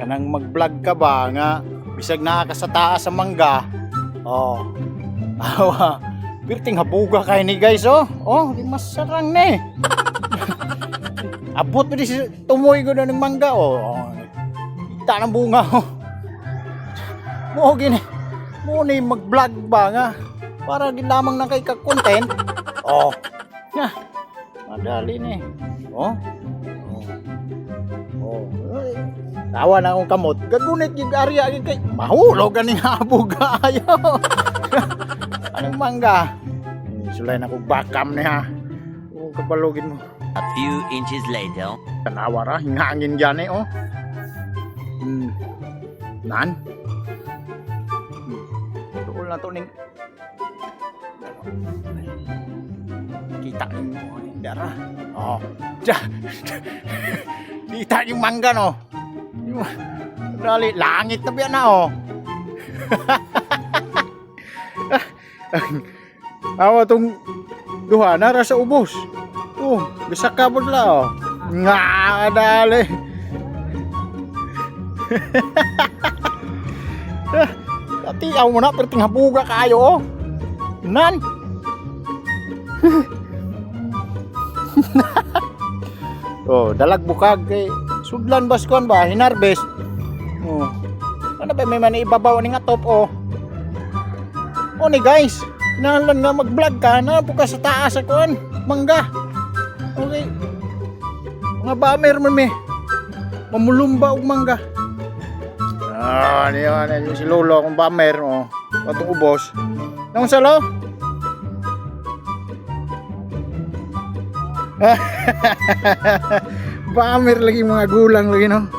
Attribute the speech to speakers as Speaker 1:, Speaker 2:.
Speaker 1: kanang mag-vlog ka ba nga bisag naa ka sa taas sa mangga? Oh. Awa. Pirting habuga kay ni guys oh. Oh di masarang ni. Abot mo di tumoy ko na ng mangga oh, oh. kita ng bunga oh. Mo gini mo ni mag-vlog ba nga? Para gid lamang na kay ka-content. Oh. Nga madali ni. Oh. Oh oh. Tawa na akong kamot. Gagunit yung area yung kay mahulog ka ni habog ayo. Anong mangga? Sulay na kong bakam niya kung kapalugin mo.
Speaker 2: A few inches later.
Speaker 1: tanawa ra hingangin dyan eh oh. Hmm. nan? Hmm. tuol na to ning. Kita yung yung dara. Oh. Diya. Kita yung mangga no. Yung- dali langit na biyan na oh. Awa tong duha na ra sa ubos oh gisakabot la oh. Nga dali Dati ako muna pero tinghabuga kayo oh. Nan. oh, dalag bukag kay sudlan baskuan ba hinarbest. Oh. Ano ba may man ibabaw ni nga top oh. Oh ni guys, nalan nga mag-vlog ka na po sa taas sa kuan, mangga. Okay. Mga bamer man me. Mamulumba og mangga. Ah, ni ano si Lolo akong bamer oh. Atong ubos. Nang salo? Bamer lagi mga gulang lagi no.